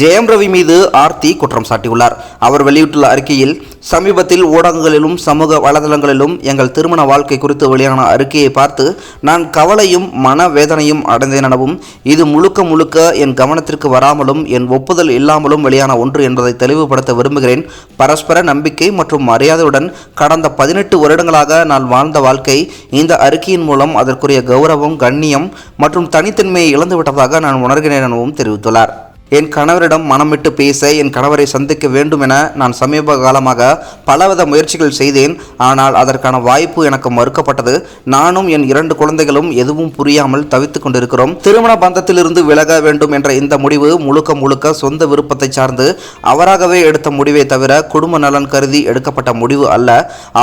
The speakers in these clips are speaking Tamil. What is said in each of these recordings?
ஜெயம் ரவி மீது ஆர்த்தி குற்றம் சாட்டியுள்ளார். அவர் வெளியிட்டுள்ள அறிக்கையில் சமீபத்தில் ஊடகங்களிலும் சமூக வலைதளங்களிலும் எங்கள் திருமண வாழ்க்கை குறித்து வெளியான அறிக்கையை பார்த்து நான் கவலையும் மனவேதனையும் அடைந்தேன் எனவும் இது முழுக்க முழுக்க என் கவனத்திற்கு வராமலும் என் ஒப்புதல் இல்லாமலும் வெளியான ஒன்று என்பதை தெளிவுபடுத்த விரும்புகிறேன். பரஸ்பர நம்பிக்கை மற்றும் மரியாதையுடன் கடந்த பதினெட்டு வருடங்களாக நான் வாழ்ந்த வாழ்க்கை இந்த அறிக்கையின் மூலம் அதற்குரிய கௌரவம் கண்ணியம் மற்றும் தனித்தன்மையை இழந்துவிட்டதாக நான் உணர்கிறேன் எனவும் தெரிவித்துள்ளார். என் கணவரிடம் மனமிட்டு பேச என் கணவரை சந்திக்க வேண்டும் என நான் சமீப காலமாக பலவித முயற்சிகள் செய்தேன். ஆனால் அதற்கான வாய்ப்பு எனக்கு மறுக்கப்பட்டது. நானும் என் இரண்டு குழந்தைகளும் எதுவும் புரியாமல் தவித்துக் கொண்டிருக்கிறோம். திருமண பந்தத்திலிருந்து விலக வேண்டும் என்ற இந்த முடிவு முழுக்க முழுக்க சொந்த விருப்பத்தை சார்ந்து அவராகவே எடுத்த முடிவை தவிர குடும்ப நலன் கருதி எடுக்கப்பட்ட முடிவு அல்ல.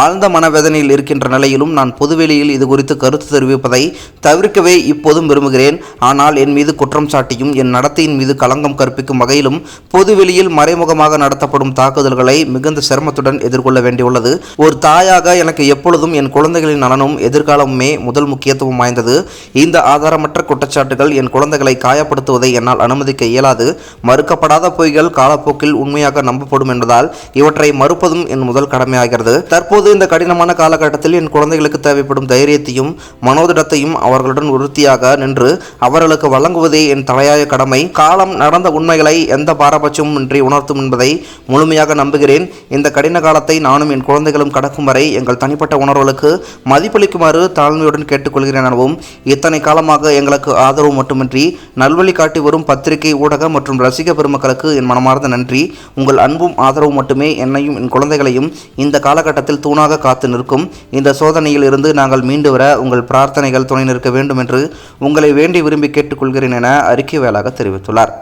ஆழ்ந்த மனவேதனையில் இருக்கின்ற நிலையிலும் நான் பொதுவெளியில் இது குறித்து கருத்து தெரிவிப்பதை தவிர்க்கவே இப்போதும் விரும்புகிறேன். ஆனால் என் மீது குற்றம் சாட்டியும் என் நடத்தையின் மீது களங்கம் கற்பிக்கும் வகையிலும் பொதுவெளியில் மறைமுகமாக நடத்தப்படும் தாக்குதல்களை மிகுந்த சிரமத்துடன் எதிர்கொள்ள வேண்டியுள்ளது. ஒரு தாயாக எனக்கு எப்பொழுதும் என் குழந்தைகளின் நலனும் எதிர்காலமுமே முதல் முக்கியத்துவம் வாய்ந்தது. இந்த ஆதாரமற்ற குற்றச்சாட்டுகள் என் குழந்தைகளை காயப்படுத்துவதை என்னால் அனுமதிக்க இயலாது. மறுக்கப்படாத பொய்கள் காலப்போக்கில் உண்மையாக நம்பப்படும் என்பதால் இவற்றை மறுப்பதும் என் முதல் கடமையாகிறது. தற்போது இந்த கடினமான காலகட்டத்தில் என் குழந்தைகளுக்கு தேவைப்படும் தைரியத்தையும் மனோதிடத்தையும் அவர்களுடன் உறுதியாக நின்று அவர்களுக்கு வழங்குவதே என் தலையாய கடமை. காலம் நடந்த உண்மைகளை எந்த பாரபட்சமும் இன்றி உணர்த்தும் என்பதை முழுமையாக நம்புகிறேன். இந்த கடின காலத்தை நானும் என் குழந்தைகளும் கடக்கும் வரை எங்கள் தனிப்பட்ட உணர்வுகளுக்கு மதிப்பளிக்குமாறு தாழ்மையுடன் கேட்டுக்கொள்கிறேன் எனவும் இத்தனை காலமாக எங்களுக்கு ஆதரவு மட்டுமின்றி நல்வழி காட்டி வரும் பத்திரிகை ஊடக மற்றும் ரசிக பெருமக்களுக்கு என் மனமார்ந்த நன்றி. உங்கள் அன்பும் ஆதரவும் மட்டுமே என்னையும் என் குழந்தைகளையும் இந்த காலகட்டத்தில் தூணாக காத்து நிற்கும். இந்த சோதனையில் இருந்து நாங்கள் மீண்டு வர உங்கள் பிரார்த்தனைகள் துணை நிற்க வேண்டும் என்று உங்களை வேண்டி விரும்பி கேட்டுக்கொள்கிறேன் என அறிக்கை வேலாக தெரிவித்துள்ளார்.